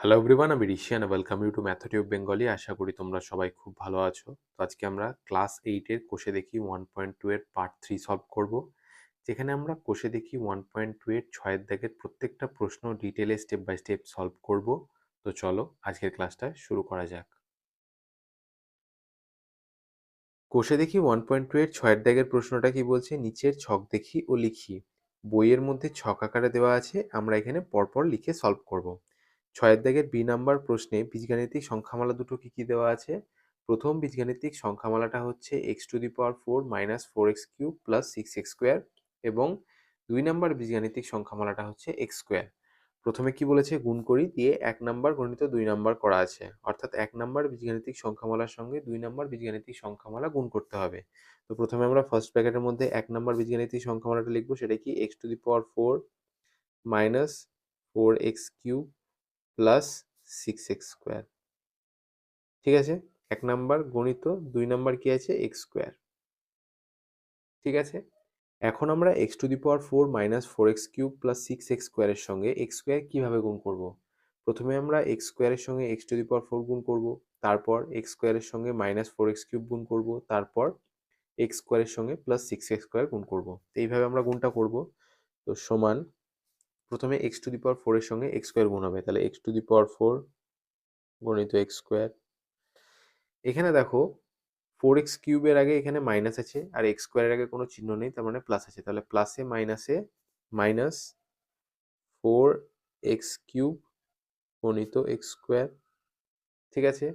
Hello everyone আমি Rishiyan welcome you to MathTube Bengali আশা করি তোমরা সবাই খুব ভালো আছো। তো আজকে আমরা ক্লাস এইটের কোষে দেখি ওয়ান পয়েন্ট টু এর পার্ট থ্রি সলভ করব। যেখানে আমরা কোষে দেখি ওয়ান পয়েন্ট টু এর ছয়ের দাগের প্রত্যেকটা প্রশ্ন ডিটেলে স্টেপ বাই স্টেপ সলভ করব। তো চলো আজকের ক্লাসটা শুরু করা যাক। কোষে দেখি ওয়ান পয়েন্ট টু এর ছয়ের দাগের প্রশ্নটা কি বলছে? নিচের ছক দেখি ও লিখি। বইয়ের মধ্যে ছক আকারে দেওয়া আছে, আমরা এখানে পরপর লিখে সলভ করব। ছয়ের দাগের বি নাম্বার প্রশ্নে বীজগাণিতিক সংখ্যামালা দুটো কি কি দেওয়া আছে? প্রথম বীজগাণিতিক সংখ্যামালাটা হচ্ছে x to the power four minus four x cube plus six x square এবং দুই নাম্বার বীজগাণিতিক সংখ্যামালাটা হচ্ছে এক্স স্কোয়ার। প্রথমে কি বলেছে? গুণ করি দিয়ে এক নাম্বার গণিত দুই নাম্বার করা আছে। অর্থাৎ এক নাম্বার বীজগাণিতিক সংখ্যামালার সঙ্গে দুই নাম্বার বীজগাণিতিক সংখ্যামালা গুণ করতে হবে। তো প্রথমে আমরা ফার্স্ট প্যাকেটের মধ্যে এক নাম্বার বীজগাণিতিক সংখ্যামালাটা লিখব। সেটা কি? X to the power four minus four x cube plus six x square ঠিক আছে? এক নাম্বার গণিত, দুই নাম্বার কি আছে? এক্স স্কোয়ার ঠিক আছে? এখন আমরা x to the power four minus four x cube plus six x স্কোয়ারের সঙ্গে এক্স স্কোয়ার কীভাবে গুণ করব? প্রথমে আমরা এক্স স্কোয়ারের সঙ্গে x to the power four গুণ করব, তারপর এক্স স্কোয়ারের সঙ্গে মাইনাস ফোর এক্স কিউব গুণ করব, তারপর এক্স স্কোয়ারের সঙ্গে প্লাস সিক্স এক্স স্কোয়ার গুণ করব। এইভাবে আমরা গুণটা করব। তো সমান প্রথমে এক্স টু দি পাওয়ার ফোরের সঙ্গে এক্স স্কোয়ার গুণ হবে। তাহলে x to the power four গণিত এক্স স্কোয়ার এখানে দেখো ফোর এক্স কিউবের আগে এখানে মাইনাস আছে, আর এক্স স্কোয়ারের আগে কোনো চিহ্ন নেই, তার মানে প্লাস আছে। তাহলে প্লাসে মাইনাসে মাইনাস ফোর এক্স কিউব গণিত এক্স স্কোয়ার ঠিক আছে?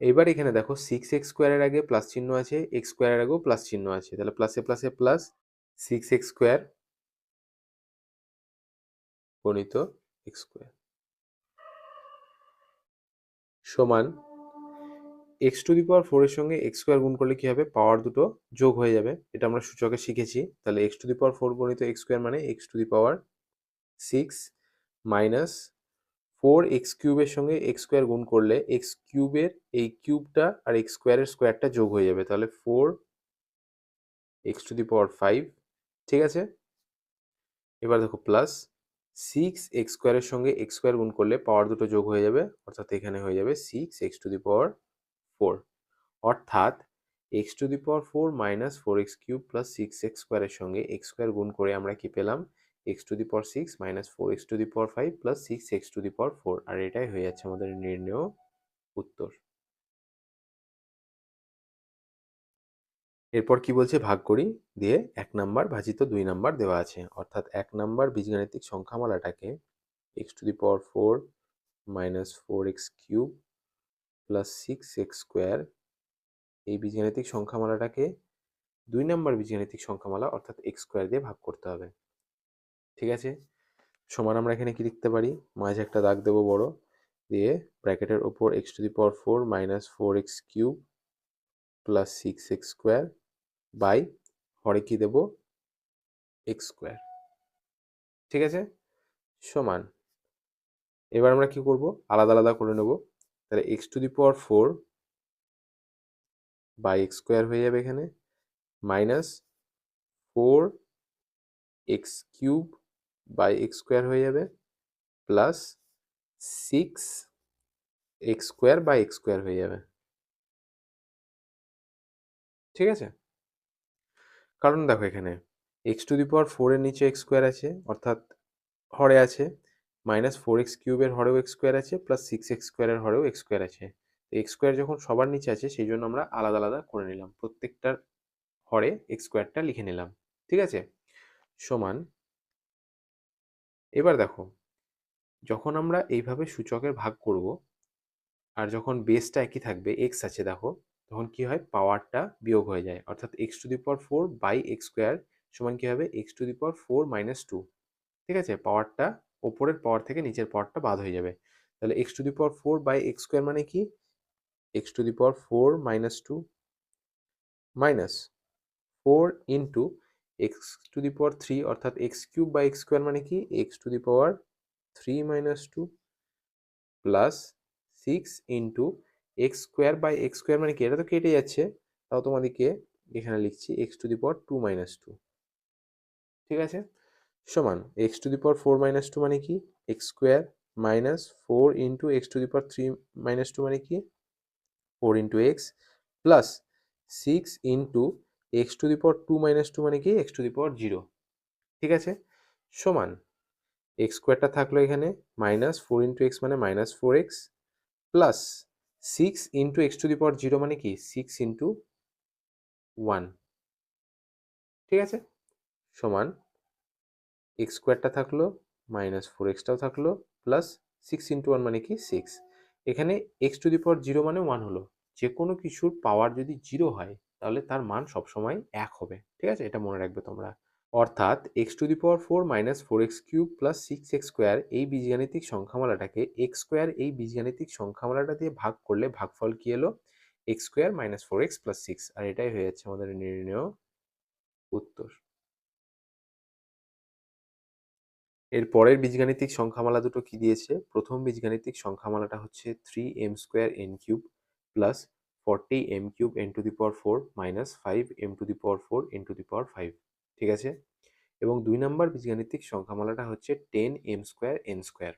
এবার এখানে দেখো সিক্স এক্স স্কোয়ারের আগে প্লাস চিহ্ন আছে এক্স স্কোয়ারের আগেও প্লাস চিহ্ন আছে। তাহলে প্লাসে প্লাসে প্লাস সিক্স এক্স স্কোয়ার গণিত এক্স স্কোয়ার সমান এক্স টু দি পাওয়ার ফোরের সঙ্গে এক্স স্কোয়ার গুণ করলে কি হবে? পাওয়ার দুটো যোগ হয়ে যাবে। এটা আমরা সূচকে শিখেছি। তাহলে x to the power four গণিত এক্স স্কোয়ার মানে x to the power six minus four x কিউবের সঙ্গে এক্স স্কোয়ার গুণ করলে এক্স কিউবের এই কিউবটা আর এক্স স্কোয়ারের স্কোয়ারটা যোগ হয়ে যাবে। তাহলে four x to the power five ঠিক আছে? এবার দেখো প্লাস সিক্স এক্স স্কোয়ারের সঙ্গে এক্স স্কোয়ার গুণ করলে পাওয়ার দুটো যোগ হয়ে যাবে, অর্থাৎ এখানে হয়ে যাবে six x to the power four অর্থাৎ x to the power four minus four x cube plus six x স্কোয়ারের সঙ্গে এক্স স্কোয়ার গুণ করে আমরা কি পেলাম? X to the power six minus four x to the power five plus six x to the power four আর এটাই হয়ে যাচ্ছে আমাদের নির্ণয় উত্তর। এরপর কি বলছে? ভাগ করি। দিয়ে এক নাম্বার ভাজিত দুই নাম্বার দেওয়া আছে। অর্থাৎ এক নাম্বার বীজগাণিতিক সংখ্যামালাটাকে x to the power four minus four x cube plus six x square এই বীজগাণিতিক সংখ্যামালাটাকে দুই নাম্বার বীজগাণিতিক সংখ্যামালা অর্থাৎ এক্স স্কোয়ার দিয়ে ভাগ করতে হবে। ঠিক আছে? সমান আমরা এখানে কি লিখতে পারি? মাঝে একটা দাগ দেবো বড়। দিয়ে ব্র্যাকেটের ওপর x to the power four minus four x cube plus six x square by হরে কি দেব? X square. ঠিক আছে? সমান। এবার আমরা কি করব? আলাদা আলাদা করে নেব। তাহলে x to the power four by x square হয়ে যাবে এখানে। Minus four x cube by x square হয়ে যাবে। Plus six x square by x square হয়ে যাবে। ঠিক আছে? কারণ দেখো এখানে এক্স টু দি পাওয়ার ফোরের নিচে এক্স স্কোয়ার আছে, অর্থাৎ হরে আছে মাইনাস ফোর এক্স কিউবের হরেও এক্স স্কোয়ার আছে প্লাস সিক্স এক্স স্কোয়ারের হরেও এক্স স্কোয়ার আছে। তো এক্স স্কোয়ার যখন সবার নিচে আছে, সেই জন্য আমরা আলাদা আলাদা করে নিলাম। প্রত্যেকটার হরে এক্স স্কোয়ারটা লিখে নিলাম। ঠিক আছে? সমান এবার দেখো, যখন আমরা এইভাবে সূচকের ভাগ করব, আর যখন বেসটা একই থাকবে এক্স আছে দেখো তখন কি হয়? পাওয়ারটা বিয়োগ হয়ে যায়। অর্থাৎ x to the power four by x square সমান কি হবে? X to the power four minus two ঠিক আছে? পাওয়ারটা ওপরের পাওয়ার থেকে নিচের পাওয়ারটা বাদ হয়ে যাবে। তাহলে x to the power four by x square মানে কি? X to the power four minus two minus four into x to the power three অর্থাৎ x cube by x square মানে কি? X to the power three minus two plus six into x square by x square মানে কি? এটা তো কেটে যাচ্ছে। তাও তোমাদেরকে এখানে লিখছি x to the power two minus two ঠিক আছে? সমান x to the power four minus two মানে কি? X square minus four into x to the power three minus two মানে কি? Four into x plus six into x to the power two minus two মানে কি? X to the power zero ঠিক আছে? সমান x স্কোয়ারটা থাকল এখানে মাইনাস ফোর ইন্টু এক্স মানে minus four x plus six into x to the power zero মানে কি? সিক্স ইন্টু ওয়ান ঠিক আছে? সমান এক্স স্কোয়ারটা থাকল মাইনাস ফোর এক্সটাও থাকল প্লাস সিক্স ইন্টু ওয়ান মানে কি? সিক্স এখানে x to the power zero মানে ওয়ান হলো। যে কোনো কিছুর পাওয়ার যদি জিরো হয়, তাহলে তার মান সবসময় এক হবে। ঠিক আছে? এটা মনে রাখবে তোমরা। অর্থাৎ x to the power four minus four x cube plus six x square এই বীজগাণিতিক সংখ্যামালাটাকে এক্স স্কোয়ার এই বীজগাণিতিক সংখ্যামালাটা দিয়ে ভাগ করলে ভাগফল কি এলো? X square minus four x plus six আর এটাই হয়ে যাচ্ছে আমাদের নির্ণয় উত্তর। এর পরের বীজগাণিতিক সংখ্যামালা দুটো কি দিয়েছে? প্রথম বীজগাণিতিক সংখ্যামালাটা হচ্ছে three m square n cube plus forty m cube n to the power four minus five m to the power four n to the power five ঠিক আছে? এবং দুই নম্বর বীজগাণিতিক সংখ্যামালাটা হচ্ছে ten m square n square.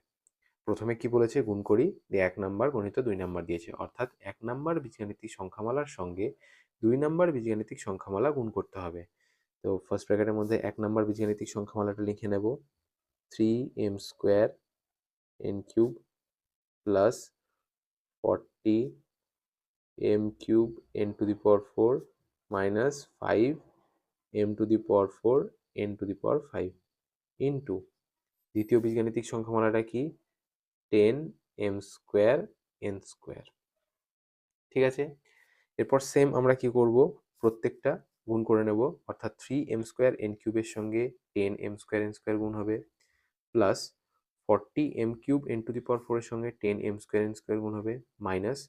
প্রথমে কি বলেছে? গুণ করি। দিয়ে এক নাম্বার গণিত দুই নাম্বার দিয়েছে। অর্থাৎ এক নাম্বার বীজগাণিতিক সংখ্যামালার সঙ্গে দুই নাম্বার বীজগাণিতিক সংখ্যামালা গুণ করতে হবে। তো ফার্স্ট ব্র্যাকেটের মধ্যে এক নাম্বার বীজগাণিতিক সংখ্যামালাটা লিখে নেব। Three m square n cube plus forty m cube n to the power four minus five m to the power four n to the power five into দ্বিতীয় বীজগাণিতিক সংখ্যামালাটা কি? Ten m square n square ঠিক আছে? এরপর same আমরা কি করব? প্রত্যেকটা গুণ করে নেব, অর্থাৎ থ্রি এম স্কোয়ার এন কিউবের সঙ্গে ten m square n square গুণ হবে plus forty m cube n to the power ফোরের সঙ্গে ten m square n square গুণ হবে minus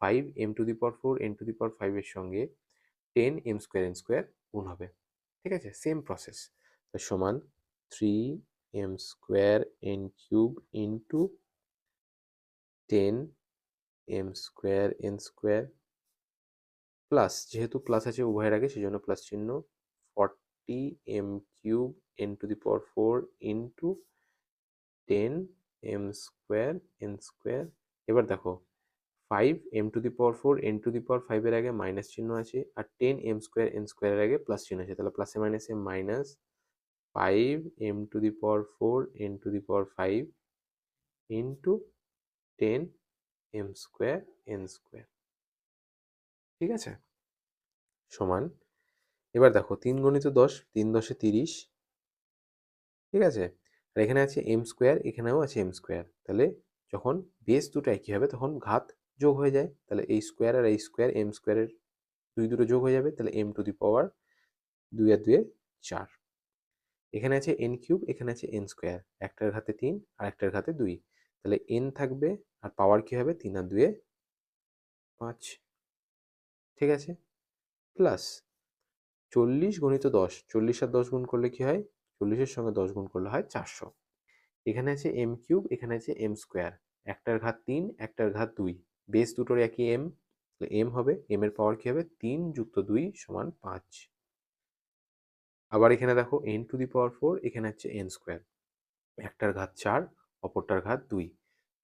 five m to the power four n to the power ফাইভের সঙ্গে ten m square n square গুণ হবে। ঠিক আছে? সেম প্রসেস সমান three m square n cube into ten m square n square plus যেহেতু প্লাস আছে উভয়ের আগে, সেজন্য প্লাস চিহ্ন forty m cube n to the power four into ten m square n square এবার দেখো five m to the power four n to the power ফাইভের আগে মাইনাস চিহ্ন আছে, আর টেন এম স্কোয়ার এন স্কোয়ারের আগে প্লাস চিহ্ন আছে। তাহলে প্লাসে মাইনাসে minus five m to the power four n to the power five into ten m square n square ঠিক আছে? সমান। এবার দেখো, তিন গণিত দশ, তিন দশে তিরিশ। ঠিক আছে? আর এখানে আছে এম স্কোয়ার এখানেও আছে এম স্কোয়ার তাহলে যখন বেস দুটো একই হবে? তখন ঘাত যোগ হয়ে যায়, তাহলে এই স্কোয়ার আর এই স্কোয়ার এম স্কোয়ারের দুই দুটো যোগ হয়ে যাবে, তাহলে এম টু দি পাওয়ার দুই আর দুয়ে চার। এখানে আছে এন কিউব এখানে আছে এন স্কোয়ার একটার ঘাতে তিন আর একটার ঘাতে দুই। তাহলে এন থাকবে আর পাওয়ার কী হবে? তিন আর দুয়ে পাঁচ। ঠিক আছে? প্লাস চল্লিশ গণিত দশ, চল্লিশ আর দশ গুণ করলে কি হয়? চল্লিশের সঙ্গে দশ গুণ করলে হয় চারশো। এখানে আছে এম কিউব এখানে আছে এম স্কোয়ার একটার ঘাত তিন, একটার ঘাত দুই। বেস দুটোর একই এম তাহলে এম হবে এম এর পাওয়ার কি হবে? তিন যুক্ত দুই সমান পাঁচ। আবার এখানে দেখো n to the power four এখানে হচ্ছে এন স্কোয়ার একটার ঘাত চার, অপরটার ঘাত দুই।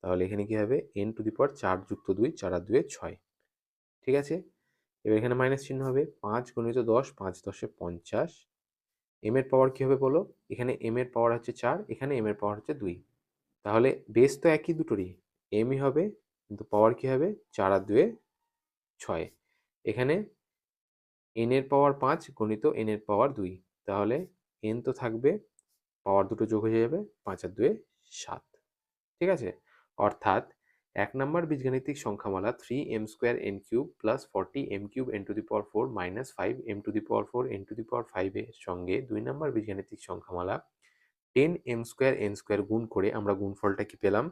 তাহলে এখানে কি হবে? এন টু দি পাওয়ার চার যুক্ত দুই, চার আর দুয়ে ছয়। ঠিক আছে? এবার এখানে মাইনাস চিহ্ন হবে। পাঁচ গণিত দশ, পাঁচ দশে পঞ্চাশ। এম এর পাওয়ার কী হবে বলো? এখানে এম এর পাওয়ার হচ্ছে চার, এখানে এম এর পাওয়ার হচ্ছে দুই। তাহলে বেস তো একই দুটোরই। এমই হবে কিন্তু পাওয়ার কী হবে? চার আর দুয়ে ছয়। এখানে এন এর পাওয়ার পাঁচ গণিত এন এর পাওয়ার দুই। তাহলে এন তো থাকবে পাওয়ার দুটো যোগ হয়ে যাবে, পাঁচ আর দুয়ে সাত। ঠিক আছে? অর্থাৎ এক নম্বর বীজগাণিতিক সংখ্যামালা three m square n cube plus forty m cube n to the power four minus five m to the power four n to the power ফাইভের সঙ্গে দুই নম্বর বীজগাণিতিক সংখ্যামালা ten m square n square গুণ করে আমরা গুণফলটা কি পেলাম?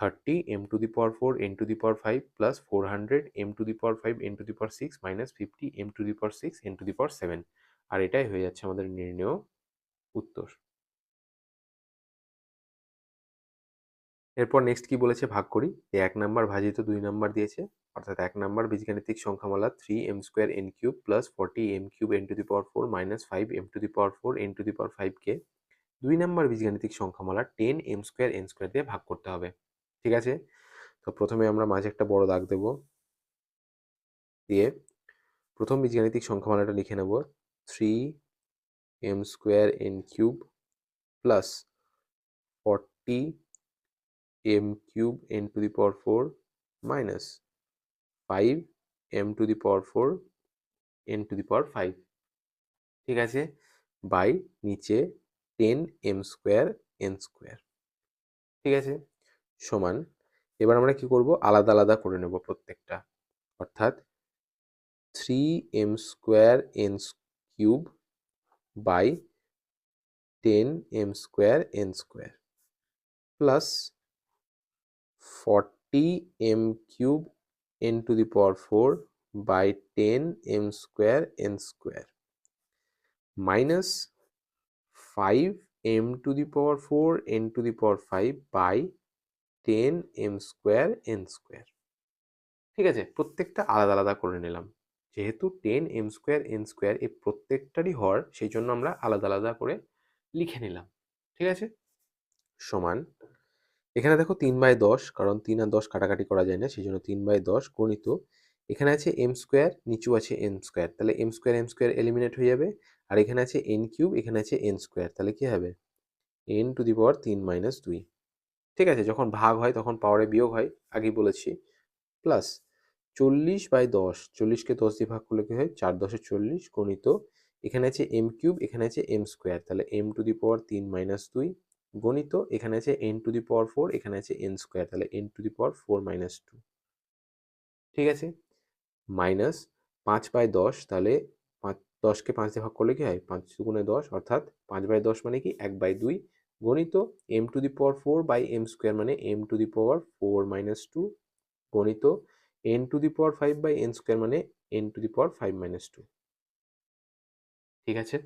Thirty m to the power four n to the power five plus four hundred m to the power five n to the power six minus fifty m to the power six n to the power seven আর এটাই হয়ে যাচ্ছে আমাদের নির্ণয় উত্তর। এরপর next কি বলেছে? ভাগ করি। এক নাম্বার ভাজিত দুই নাম্বার দিয়েছে। অর্থাৎ এক নাম্বার বীজগাণিতিক সংখ্যামালা three m square n cube plus forty m cube n to the power four minus five m to the power four n to the power ফাইভকে দুই নাম্বার বীজগাণিতিক সংখ্যামালা ten m square n square দিয়ে ভাগ করতে হবে। ঠিক আছে? তো প্রথমে আমরা মাঝে একটা বড় দাগ দেব। দিয়ে প্রথম বীজগাণিতিক সংখ্যামালাটা লিখে নেব। Three m square n cube plus forty m cube n to the power four minus five m to the power four n to the power five ঠিক আছে? বাই নিচে ten m square n square ঠিক আছে? সমান। এবার আমরা কি করব? আলাদা আলাদা করে নেব প্রত্যেকটা। অর্থাৎ three m square n cube by ten m square n square plus forty m cube n to the power four by ten m square n square minus five m to the power four n to the power five by ten m square n square ঠিক আছে? প্রত্যেকটা আলাদা আলাদা করে নিলাম। যেহেতু ten m square n square এই প্রত্যেকটারই হর, সেই জন্য আমরা আলাদা আলাদা করে লিখে নিলাম। ঠিক আছে? সমান। এখানে দেখো তিন বাই দশ, কারণ তিন আর দশ কাটাকাটি করা যায় না, সেই জন্য তিন বাই দশ গণিত, এখানে আছে এম স্কোয়ার নিচু আছে এন স্কোয়ার তাহলে m square m square eliminate হয়ে যাবে, আর এখানে আছে এন কিউব এখানে আছে এন স্কোয়ার তাহলে কি হবে? এন টু দি পাওয়ার তিন মাইনাস দুই ঠিক আছে? যখন ভাগ হয় তখন পাওয়ারে বিয়োগ হয়, আগেই বলেছি। প্লাস চল্লিশ বাই দশ চল্লিশকে দশ দিয়ে ভাগ করলে কি হয়? চার দশে চল্লিশ গণিত, এখানে আছে এম কিউব এখানে আছে এম স্কোয়ার তাহলে এম টু দি পাওয়ার তিন মাইনাস দুই গণিত, এখানে আছে N to the power four এখানে আছে এন স্কোয়ার তাহলে N to the power four minus two ঠিক আছে? মাইনাস পাঁচ বাই দশ, তাহলে পাঁচ দশকে পাঁচ দিয়ে ভাগ করলে কি হয়? পাঁচ দুগুণে দশ, অর্থাৎ পাঁচ বাই দশ মানে কি? এক বাই দুই গণিত M to the power four by M square মানে M to the power four minus two গণিত N to the power five by N square মানে N to the power five minus two ঠিক আছে?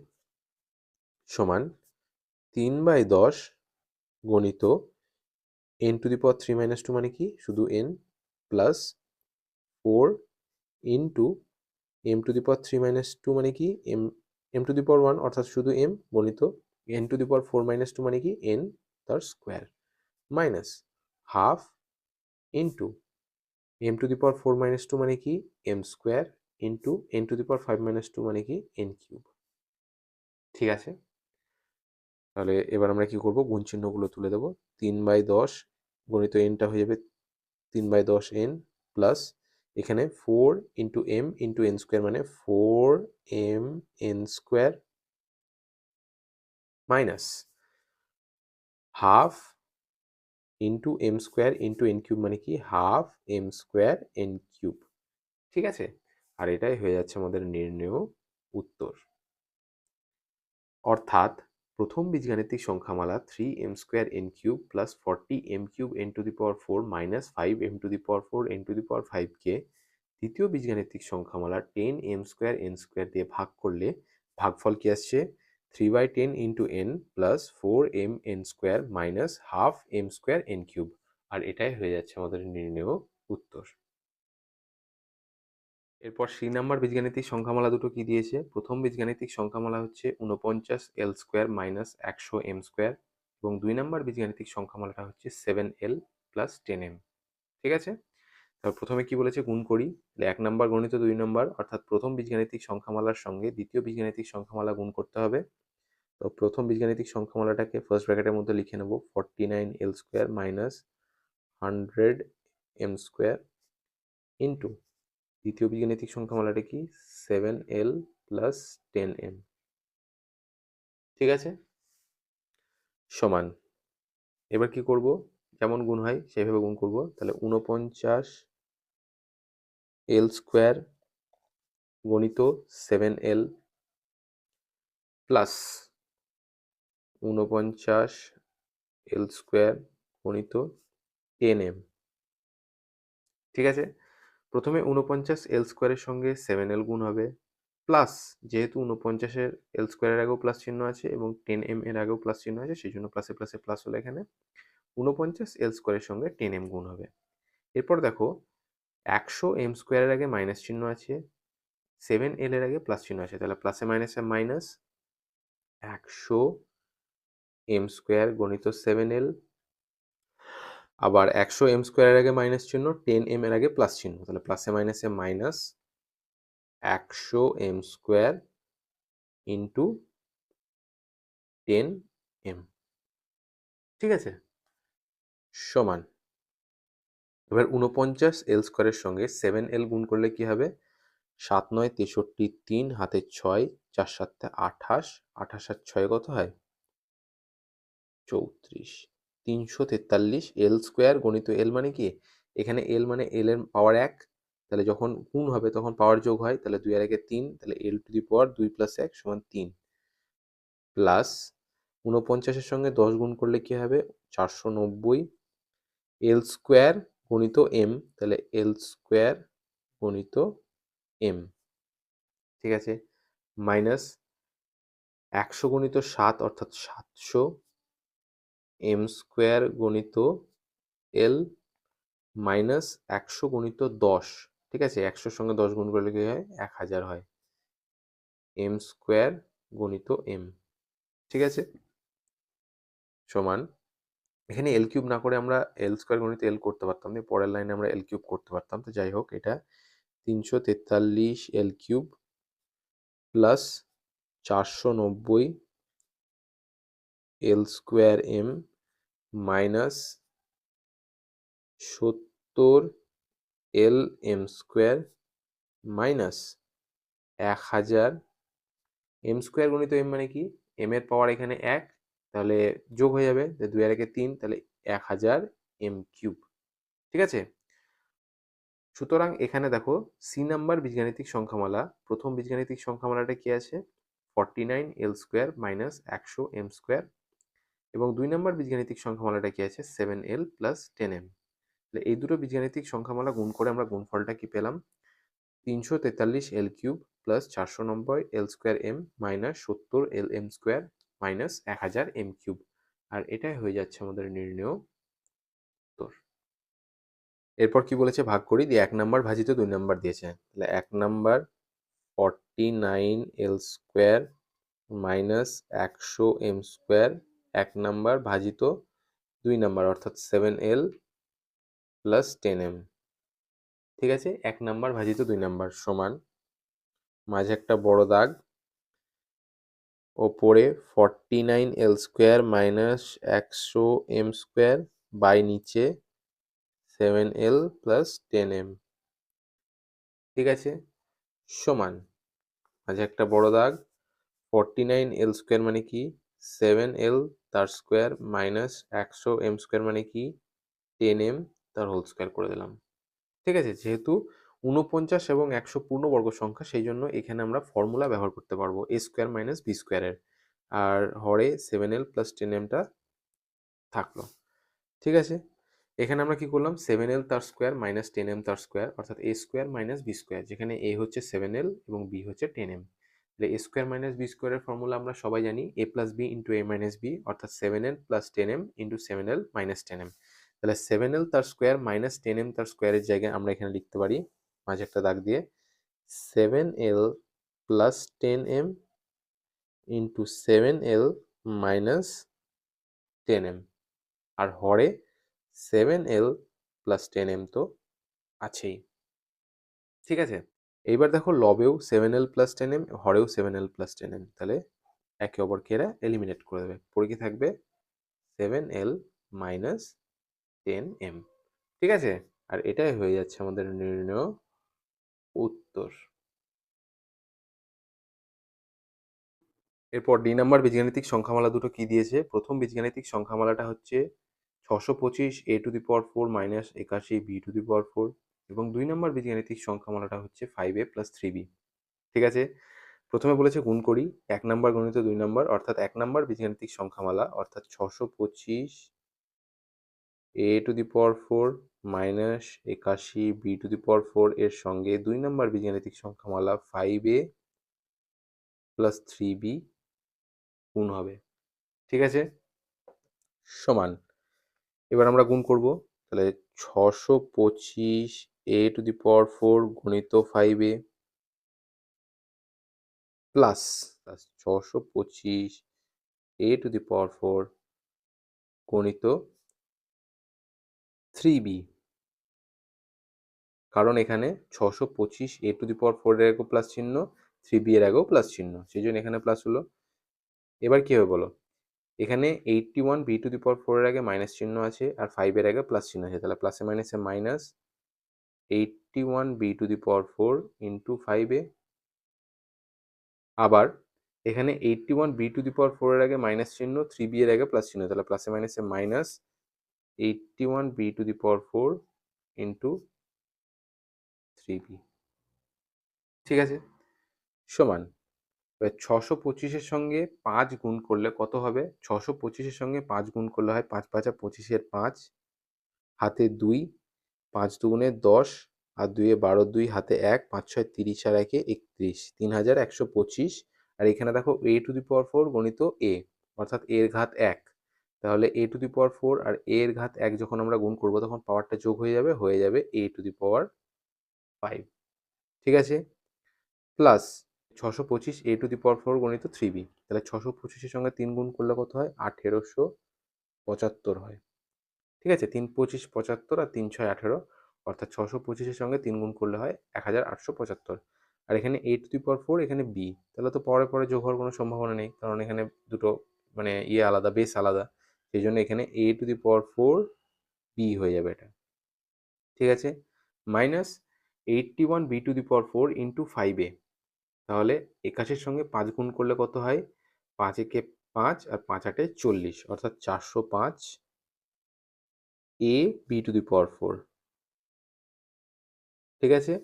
সমান তিন by দশ গণিত N to the power three minus two মানে কি? শুধু N plus four into M to the power three minus two মানে কি? M M to the power one অর্থাৎ শুধু এম গণিত N to the power four minus two মানে কি? এন তার square minus half into M to the power four minus two মানে কি? M square into N to the power five minus two মানে কি? এন কিউব ঠিক আছে? তাহলে এবার আমরা কি করব? গুণ চিহ্নগুলো তুলে দেবো। তিন বাই দশ গণিত এনটা হয়ে যাবে তিন বাই দশ এন প্লাস এখানে four into M into N square মানে four M N square minus half into M square into N cube মানে কি? Half M square N cube ঠিক আছে? আর এটাই হয়ে যাচ্ছে আমাদের নির্ণয় উত্তর। অর্থাৎ প্রথম বীজগাণিতিক সংখ্যামালা three M square N cube plus forty M cube N to the power four minus five M to the power four N to the power ফাইভকে দ্বিতীয় বীজগাণিতিক সংখ্যামালা ten M square N square দিয়ে ভাগ করলে ভাগফল কি আসছে? Three by ten into N plus four M N square minus half M square N cube আর এটাই হয়ে যাচ্ছে আমাদের নির্ণয় উত্তর। এরপর সি নাম্বার বীজগাণিতিক সংখ্যামালা দুটো কি দিয়েছে? প্রথম বীজগাণিতিক সংখ্যামালা হচ্ছে উনপঞ্চাশ এল স্কোয়ার মাইনাস একশো এম স্কোয়ার এবং দুই নাম্বার বীজগাণিতিক সংখ্যামালাটা হচ্ছে seven L plus ten M. ঠিক আছে? তারপর প্রথমে কি বলেছে? গুণ করি। তাহলে এক নাম্বার গণিত, দুই নাম্বার। অর্থাৎ প্রথম বীজগাণিতিক সংখ্যামালার সঙ্গে দ্বিতীয় বীজগাণিতিক সংখ্যামালা গুণ করতে হবে। তো প্রথম বীজগাণিতিক সংখ্যামালাটাকে ফার্স্ট ব্র্যাকেটের মধ্যে লিখে নেব। Forty nine L square minus hundred M square into দ্বিতীয় বীজগাণিতিক সংখ্যামালাটা কি? Seven L plus ten M ঠিক আছে? সমান। এবার কি করব? যেমন গুণ হয়, সেইভাবে গুণ করব। তাহলে উনপঞ্চাশ এল স্কোয়ার গণিত সেভেন এল প্লাস উনপঞ্চাশ এল স্কোয়ার গণিত টেন এম ঠিক আছে? প্রথমে উনপঞ্চাশ এল স্কোয়ারের সঙ্গে সেভেন এল গুণ হবে। প্লাস যেহেতু উনপঞ্চাশের এল স্কোয়ারের আগেও প্লাস চিহ্ন আছে এবং টেন এম এর আগেও প্লাস চিহ্ন আছে, সেই জন্য প্লাসে প্লাসে প্লাস হলো এখানে। উনপঞ্চাশ এল স্কোয়ারের সঙ্গে টেন এম গুণ হবে। এরপর দেখো একশো এম স্কোয়ারের আগে মাইনাস চিহ্ন আছে সেভেন এল এর আগে প্লাস চিহ্ন আছে, তাহলে প্লাসে মাইনাসে মাইনাস একশো এম স্কোয়ার গণিত সেভেন এল আবার একশো এম স্কোয়ারের আগে মাইনাস চিহ্ন টেন এম এর আগে প্লাস চিহ্ন, তাহলে প্লাসে মাইনাসে মাইনাস একশো M square into ten M ঠিক আছে? সমান। এবার উনপঞ্চাশ এল স্কোয়ারের সঙ্গে সেভেন এল গুণ করলে কি হবে? সাত নয় তেষট্টি তিন, হাতে ছয়, চার সাতটা আঠাশ আঠাশ আর ছয় কত হয়? চৌত্রিশ। তিনশো তেতাল্লিশ এল স্কোয়ার গণিত এল মানে কি? এখানে এল মানে এল এর পাওয়ার এক, তাহলে যখন গুণ হবে তখন পাওয়ার যোগ হয়, তাহলে দুই আর একে তিন, তাহলে এল টু দি পাওয়ার দুই প্লাস এক সমান তিন। প্লাস উনপঞ্চাশের সঙ্গে দশ গুণ করলে কি হবে? চারশো নব্বই এল স্কোয়ার গণিত এম তাহলে এল স্কোয়ার গণিত এম ঠিক আছে? মাইনাস একশো গণিত সাত, অর্থাৎ সাতশো এম স্কোয়ার গণিত এল মাইনাস একশো গণিত দশ, ঠিক আছে? একশোর সঙ্গে দশ গুণ করলে কি হয়? এক হাজার হয়। এম স্কোয়ার গণিত এম ঠিক আছে? সমান এখানে এল কিউব না করে আমরা এল স্কোয়ার গণিত এল করতে পারতাম দিয়ে পরের লাইনে আমরা এল কিউব করতে পারতাম। তো যাই হোক, এটা তিনশো তেতাল্লিশ এল কিউব প্লাস চারশো নব্বই এল স্কোয়ার এম মাইনাস সত্তর এল এম স্কোয়ার মাইনাস এক হাজার। এম স্কোয়ার গণিত এম মানে কি? এম এর পাওয়ার এখানে এক তাহলে যোগ হয়ে যাবে দুই আর একে তিন, তাহলে এক হাজার এম কিউব। ঠিক আছে? সুতরাং এখানে দেখো, সি নাম্বার বীজগাণিতিক সংখ্যামালা, প্রথম বীজগাণিতিক সংখ্যামালাটা কি আছে? Forty nine L square minus একশো এম স্কোয়ার। এবং দুই নম্বর বীজগাণিতিক সংখ্যামালাটা কি আছে? Seven L plus ten M. তাহলে এই দুটো বীজগাণিতিক সংখ্যামালা গুণ করে আমরা গুণফলটা কি পেলাম? তিনশো তেতাল্লিশ এল কিউব প্লাস চারশো নব্বই এল স্কোয়ার এম মাইনাস সত্তর এল এম স্কোয়ার। মাইনাস এক হাজার এম কিউব। আর এটাই হয়ে যাচ্ছে আমাদের নির্ণয় উত্তর এরপর কি বলেছে? ভাগ করি দিয়ে এক নাম্বার ভাজিত দুই নাম্বার দিয়েছে। তাহলে এক number forty nine L square minus একশো এম স্কোয়ার এক নাম্বার ভাজিত দুই নাম্বার, অর্থাৎ seven L plus ten M. ঠিক আছে? এক নাম্বার ভাজিত দুই নাম্বার সমান। মাঝে একটা বড় দাগ ওপরে forty nine L square minus একশো এম স্কোয়ার বাই নিচে seven L plus ten M ঠিক আছে? সমান। মাঝে একটা বড় দাগ। ফর্টি নাইন এল স্কোয়ার মানে কি? সেভেন এল তার স্কোয়ার মাইনাস একশো এম স্কোয়ার মানে কি? টেন এম তার হোল স্কোয়ার করে দিলাম। ঠিক আছে? যেহেতু উনপঞ্চাশ এবং একশো পূর্ণবর্গ সংখ্যা, সেই জন্য এখানে আমরা ফর্মুলা ব্যবহার করতে পারব এ স্কোয়ার মাইনাস বি স্কোয়ারের আর হরে সেভেন এল প্লাস টেন এমটা থাকল। ঠিক আছে? এখানে আমরা কি করলাম? সেভেন এল তার স্কোয়ার মাইনাস টেন এম তার স্কোয়ার অর্থাৎ A square minus B square যেখানে এ হচ্ছে সেভেন এল এবং বি হচ্ছে টেন এম তাহলে এ স্কোয়ার মাইনাস বি স্কোয়ারের ফর্মুলা আমরা সবাই জানি A plus B into A minus B অর্থাৎ seven L plus ten M into seven L minus ten M তাহলে সেভেন এল তার স্কোয়ার মাইনাস টেন এম তার স্কোয়ারের জায়গায় আমরা এখানে লিখতে পারি মাঝে একটা দাগ দিয়ে seven L plus ten M into seven L minus ten M আর হরে seven L plus ten M তো আছেই। ঠিক আছে? এইবার দেখো লবেও seven L plus ten M হরেও seven L plus ten M তাহলে একে অপরকে এরা এলিমিনেট করে দেবে। পরে কি থাকবে? Seven L minus ten M ঠিক আছে? আর এটাই হয়ে যাচ্ছে আমাদের নির্ণয়। উত্তর। এরপর ডি নাম্বার বীজগাণিতিক সংখ্যামালা দুটো কি দিয়েছে? প্রথম বীজগাণিতিক সংখ্যামালাটা হচ্ছে ছশো পঁচিশ A to the power four minus একাশি B to the power four এবং দুই নম্বর বীজগাণিতিক সংখ্যামালাটা হচ্ছে five A plus three B ঠিক আছে? প্রথমে বলেছে গুণ করি, এক নাম্বার গণিত দুই নাম্বার অর্থাৎ এক নাম্বার বীজগাণিতিক সংখ্যামালা, অর্থাৎ ছশো পঁচিশ A to the power four minus একাশি B to the power four এর সঙ্গে দুই নম্বর বীজগাণিতিক সংখ্যামালা five A plus three B গুণ হবে। ঠিক আছে? সমান। এবার আমরা গুণ করব। তাহলে ছশো পঁচিশ A to the power four গণিত ফাইভ এ প্লাস ছশো পঁচিশ A to the power four গণিত থ্রি বি কারণ এখানে ছশো পঁচিশ এ টু দি পাওয়ার ফোরের আগেও প্লাস চিহ্ন থ্রি বি এর আগেও প্লাস চিহ্ন। সেই জন্য এখানে প্লাস হলো। এবার কী হবে বলো? এখানে eighty one B to the power ফোরের আগে মাইনাস চিহ্ন আছে আর ফাইভের আগে প্লাস চিহ্ন আছে। তাহলে প্লাসে মাইনাসে minus eighty one B to the power four into ফাইভে আবার এখানে eighty one B to the power ফোরের আগে মাইনাস চিহ্ন থ্রি বি এর আগে প্লাস চিহ্ন। তাহলে প্লাসে মাইনাসে minus eighty one B to the power four into three B ঠিক আছে? সমান, এবার ছশো পঁচিশের সঙ্গে পাঁচ গুণ করলে কত হবে? ছশো পঁচিশের সঙ্গে পাঁচ গুণ করলে হয় পাঁচ পাঁচা পঁচিশের পাঁচ, হাতে দুই, পাঁচ দুগুণে দশ আর দুইয়ে বারো দুই, হাতে এক, পাঁচ ছয় তিরিশ আর একে একত্রিশ, তিন হাজার একশো পঁচিশ। আর এখানে দেখো a to the power four গণিত এ অর্থাৎ এর ঘাত এক। তাহলে এ টু দি পাওয়ার ফোর আর এর ঘাত এক যখন আমরা গুণ করব, তখন পাওয়ারটা যোগ হয়ে যাবে হয়ে যাবে এ টু দি পাওয়ার ফাইভ ঠিক আছে? প্লাস ছশো পঁচিশ A to the power four গণিত থ্রি বি তাহলে ছশো পঁচিশের সঙ্গে তিন গুণ করলে কত হয়? আঠেরোশো পঁচাত্তর হয়। ঠিক আছে? তিন পঁচিশ পঁচাত্তর আর তিন ছয় আঠেরো, অর্থাৎ ছশো পঁচিশের সঙ্গে তিন গুণ করলে হয় এক হাজার আটশো পঁচাত্তর। আর এখানে A to the power four এখানে বি তাহলে তো পরে পরে যোগ হওয়ার কোনো সম্ভাবনা নেই, কারণ এখানে দুটো মানে ইয়ে আলাদা বেস আলাদা। সেই জন্য এখানে A to the power four B হয়ে যাবে এটা। ঠিক আছে? Minus eighty one B to the power four into five তাহলে একাশের সঙ্গে পাঁচ গুণ করলে কত হয়? পাঁচ একে পাঁচ আর পাঁচ আটে চল্লিশ, অর্থাৎ চারশো পাঁচ A B to the power four ঠিক আছে?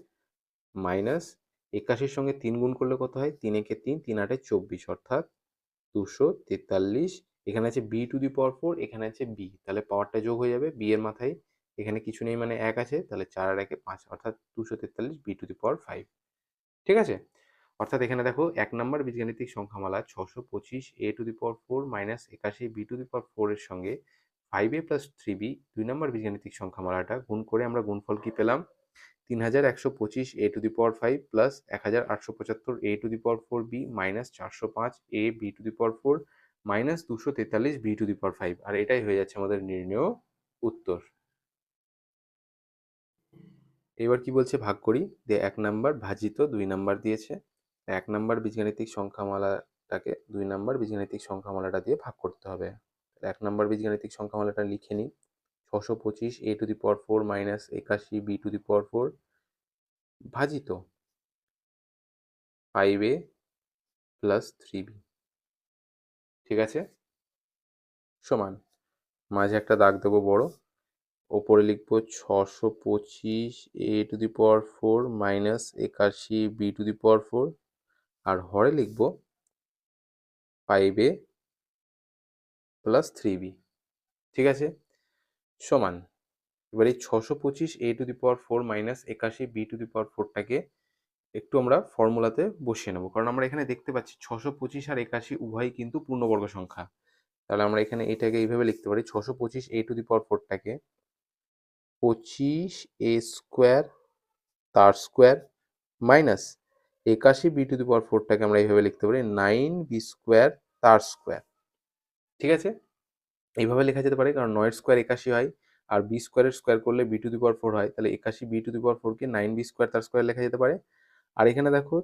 মাইনাস একাশির সঙ্গে তিন গুণ করলে কত হয়? তিন একে তিন তিন আটে চব্বিশ, অর্থাৎ দুশো তেতাল্লিশ এখানে আছে B to the power four এখানে আছে বি তাহলে পাওয়ারটা যোগ হয়ে যাবে বি এর মাথায়। এখানে কিছু নেই মানে এক আছে, তাহলে চার আর একে পাঁচ, অর্থাৎ দুশো তেতাল্লিশ B to the power five ঠিক আছে? অর্থাৎ এখানে দেখো, এক নম্বর বীজগাণিতিক সংখ্যামালা ছশো পঁচিশ A to the power four minus একাশি B to the power four এর সঙ্গে five A plus three B দুই নম্বর বীজগাণিতিক সংখ্যামালাটা গুণ করে আমরা গুণফল কি পেলাম? তিন হাজার একশো পঁচিশ A to the power five plus এক হাজার আটশো পঁচাত্তর A to the power four B minus চারশো পাঁচ A B to the power four minus দুশো তেতাল্লিশ B to the power five আর এটাই হয়ে যাচ্ছে আমাদের নির্ণয় উত্তর। এবার কি বলছে? ভাগ করি। যে এক নাম্বার ভাজিত দুই নাম্বার দিয়েছে। এক নাম্বার বীজগাণিতিক সংখ্যামালাটাকে দুই নাম্বার বীজগাণিতিক সংখ্যামালাটা দিয়ে ভাগ করতে হবে। এক নাম্বার বীজগাণিতিক সংখ্যামালাটা লিখে নিই। ছশো পঁচিশ A to the power four minus একাশি B to the power four ভাজিত। Five A plus three B ঠিক আছে? সমান। মাঝে একটা দাগ দেবো বড়। ওপরে লিখব ছশো পঁচিশ A to the power four minus একাশি B to the power four. আর হরে লিখব five A plus three B ঠিক আছে? সমান। এবার এই ছশো পঁচিশ A to the power four minus একাশি বি টু দি পাওয়ার ফোরটাকে একটু আমরা ফর্মুলাতে বসিয়ে নেব। কারণ আমরা এখানে দেখতে পাচ্ছি ছশো পঁচিশ আর একাশি উভয়ই কিন্তু পূর্ণবর্গ সংখ্যা। তাহলে আমরা এখানে এটাকে এইভাবে লিখতে পারি, ছশো পঁচিশ এ টু দি পাওয়ার ফোরটাকে পঁচিশ এ স্কোয়ার তার স্কোয়ার মাইনাস একাশি বি টু দি পাওয়ার ফোরটাকে আমরা এইভাবে লিখতে পারি নাইন বি স্কোয়ার তার স্কোয়ার ঠিক আছে? এইভাবে লেখা যেতে পারে, কারণ নয়ের স্কোয়ার একাশি হয় আর বি স্কোয়ারের স্কোয়ার করলে B to the power four হয়। তাহলে একাশি বি টু দি পাওয়ার ফোরকে নাইন বি স্কোয়ার তার স্কোয়ার লেখা যেতে পারে। আর এখানে দেখো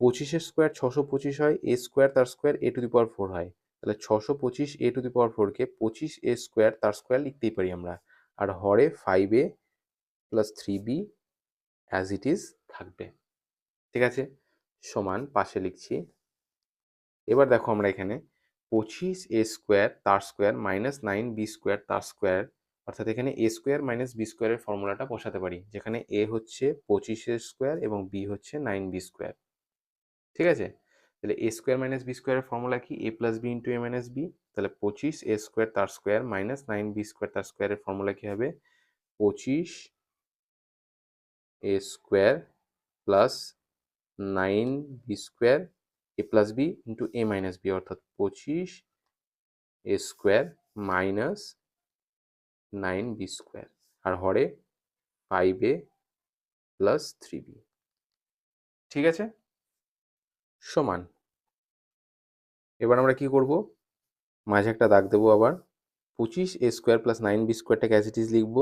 পঁচিশের স্কোয়ার ছশো পঁচিশ হয় এ স্কোয়ার তার square A to the power four হয়। তাহলে ছশো পঁচিশ এ টু দি পাওয়ার ফোরকে পঁচিশ এ স্কোয়ার তার স্কোয়ার লিখতেই পারি আমরা। আর হরে five A plus three B as it is থাকবে। ঠিক আছে? সমান পাশে লিখছি। এবার দেখো আমরা এখানে পঁচিশ এ স্কোয়ার তার square minus nine B square তার স্কোয়ার অর্থাৎ এখানে এ স্কোয়ার মাইনাস বি স্কোয়ারের ফর্মুলাটা বসাতে পারি, যেখানে এ হচ্ছে পঁচিশের স্কোয়ার এবং বি হচ্ছে নাইন বি স্কোয়ার ঠিক আছে? তাহলে এ স্কোয়ার মাইনাস বি স্কোয়ারের ফর্মুলা কি? A plus B into A minus B তাহলে পঁচিশ এ স্কোয়ার তার square minus nine B square তার স্কোয়ারের ফর্মুলা কি হবে? পঁচিশ A square plus nine B square A plus B into A minus B অর্থাৎ পঁচিশ A square minus nine B square. R Hare five A plus three B ঠিক আছে? সমান। এবার আমরা কি করব? মাঝে একটা দাগ দেবো আবার। পঁচিশ A square plus nine B স্কোয়ারটাকে as it লিখব।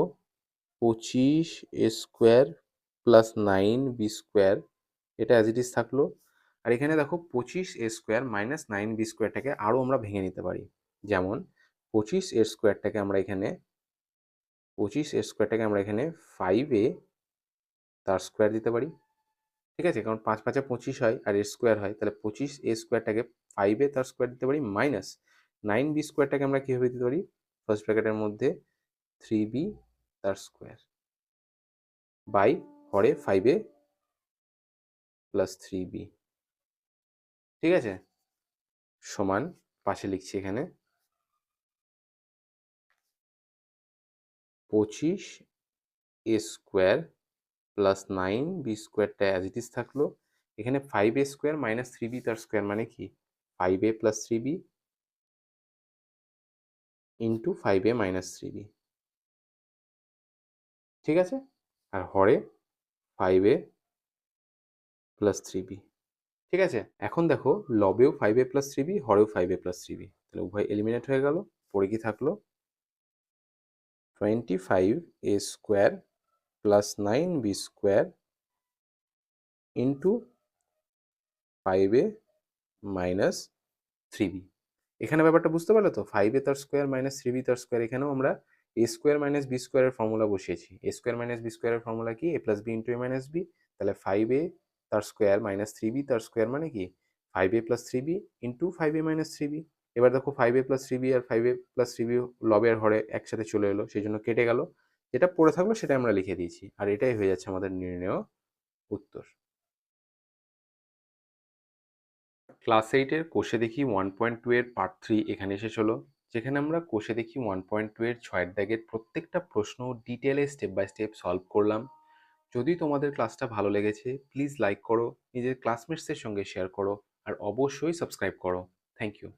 পঁচিশ A square plus nine B square এটা অ্যাজ ইট থাকল। আর এখানে দেখো পঁচিশ A square minus nine B স্কোয়ারটাকে আরও আমরা ভেঙে নিতে পারি। যেমন পঁচিশ এর স্কোয়ারটাকে আমরা এখানে পঁচিশ এর স্কোয়ারটাকে আমরা এখানে ফাইভ তার স্কোয়ার দিতে পারি। ঠিক আছে? কারণ পাঁচ পাঁচে পঁচিশ হয় আর এর স্কোয়ার হয়। তাহলে পঁচিশ এ স্কোয়ারটাকে ফাইভ তার স্কোয়ার দিতে পারি মাইনাস নাইন বি স্কোয়ারটাকে আমরা কীভাবে দিতে পারি? ফার্স্ট ব্র্যাকেটের মধ্যে থ্রি বি তার স্কোয়ার বাই হরে ফাইভ প্লাস থ্রি বি ঠিক আছে? সমান পাশে লিখছি এখানে। পঁচিশ A square plus nine B স্কোয়ারটা অ্যাজ ইট ইজ থাকল। এখানে five A square minus three B তার স্কোয়ার মানে কি? Five A plus three B into five A minus three B ঠিক আছে? আর হরে five A plus three B ঠিক আছে? এখন দেখো লবেও five A plus three B হরেও five A plus three B তাহলে উভয় এলিমিনেট হয়ে গেল পরে কি থাকল? Twenty five A square plus nine B square into five A minus three B এখানে ব্যাপারটা বুঝতে পারলে তো ফাইভ এ তার স্কোয়ার মাইনাস থ্রি বি তার স্কোয়ার এখানেও আমরা এ স্কোয়ার মাইনাস বি স্কোয়ারের ফর্মুলা বসিয়েছি। এ স্কোয়ার মাইনাস বি স্কোয়ারের ফর্মুলা কি? A plus B into A minus B তাহলে ফাইভ এ তার স্কোয়ার মাইনাস থ্রি বি তার স্কোয়ার মানে কি? Five A plus three B into five A minus three B এবার দেখো five A plus three B R five A plus three B লবের হরে একসাথে চলে এলো, সেই জন্য কেটে গেল। যেটা পড়ে থাকল সেটা আমরা লিখে দিয়েছি, আর এটাই হয়ে যাচ্ছে আমাদের নির্ণয় উত্তর। ক্লাস এইটের কোষে দেখি ওয়ান পয়েন্ট টু এর পার্ট থ্রি এখানে শেষ হলো যেখানে আমরা কোষে দেখি ওয়ান পয়েন্ট টু এর ছয়ের দাগের প্রত্যেকটা প্রশ্ন ডিটেলে স্টেপ বাই স্টেপ সলভ করলাম। যদি তোমাদের ক্লাসটা ভালো লেগেছে প্লিজ লাইক করো, নিজের ক্লাসমেটসের সঙ্গে শেয়ার করো, আর অবশ্যই সাবস্ক্রাইব করো। Thank you